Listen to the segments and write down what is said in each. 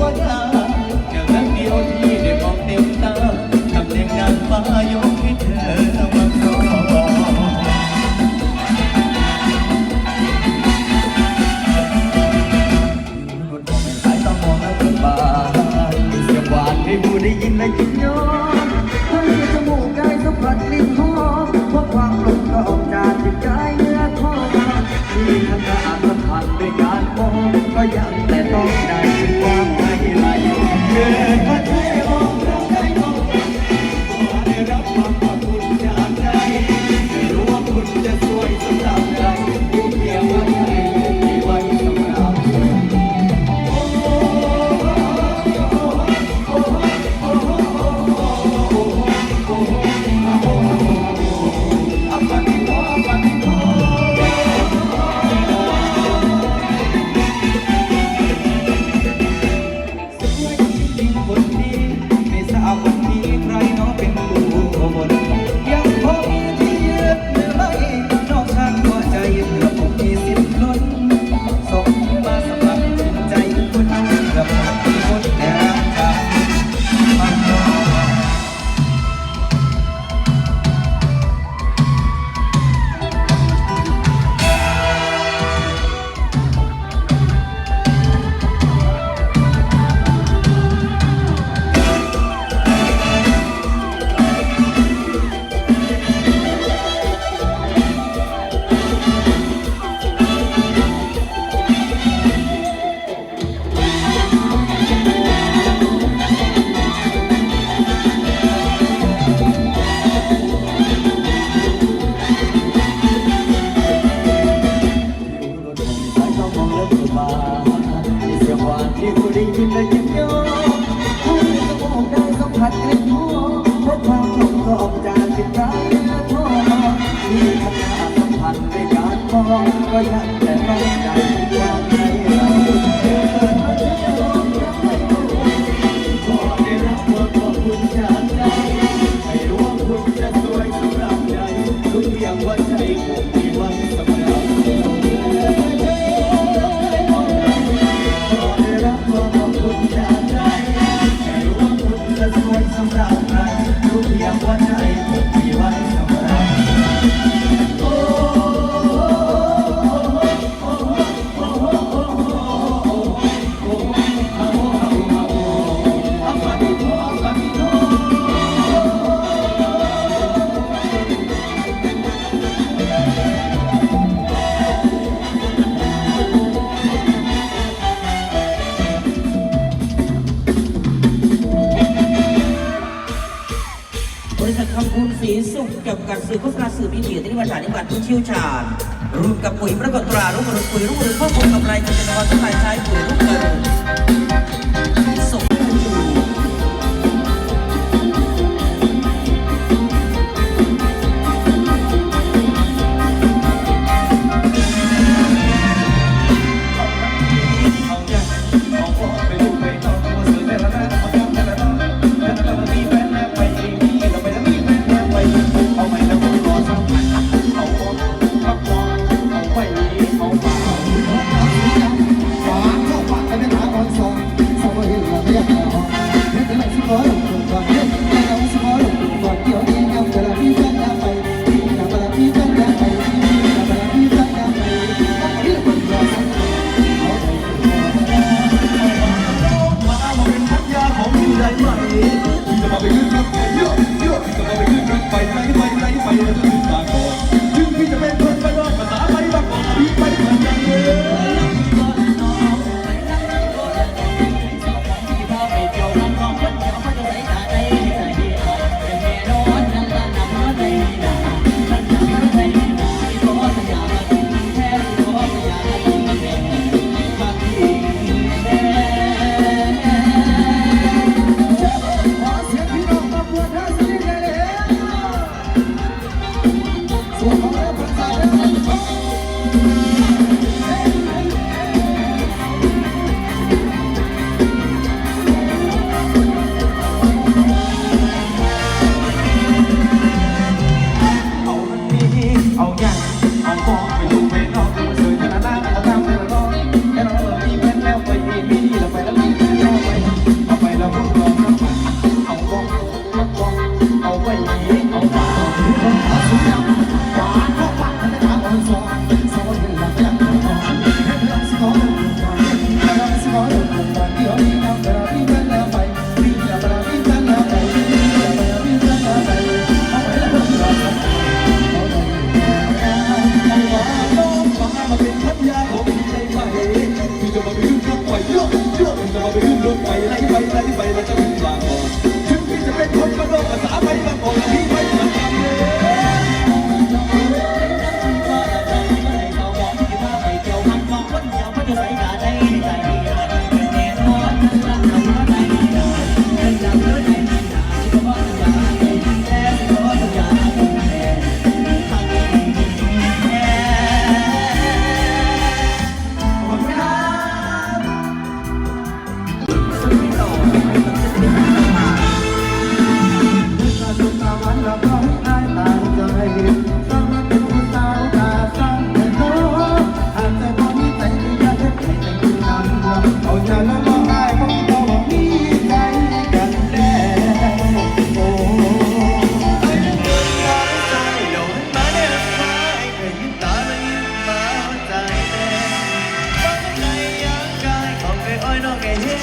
วดาแค่เดียวที่ได้มองเต็มตาทำเรื่อนางฟ้ายกให้เธอมาครองสายตามองและเปิบานยงหวานให้ผู้ได้ยินและยิ้มย้อน จังหวะที่ผู้ด้ยินได้ยินมย้อนผู้ดีจะมองได้สัมผัสกลิ่นหอมเพบความหลงก็อมจากจิตรักและทอที่ทำหน้าสัมผัสในการมองก็ยังแต่ต้องใจ pra สุขเกี่ยวกับสื่อโฆษณาสื่อมีเดียที่มาจากนิบัติผู้เชี่ยวชาญร่วมกับปุ๋ยประกอบตราร่วมกับปุ๋ยร่วมกับข้อมูลกับรายการจักรวาลสายใช้ปุ๋ยร่วมกัน ไปขึ้นรถไปไปไปไปไปจนถึงบางกอกถึงพี่จะเป็น อยน้องแค่เห็น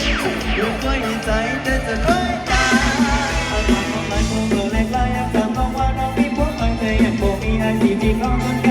อยู่ก้อยใจเธอจะก้อยตาเอาความของมันคงโดนแรกไล่ยังจำต้องว่าน้องมีพวกมันเธอยังคงมีอาชีพที่เขาต้องการ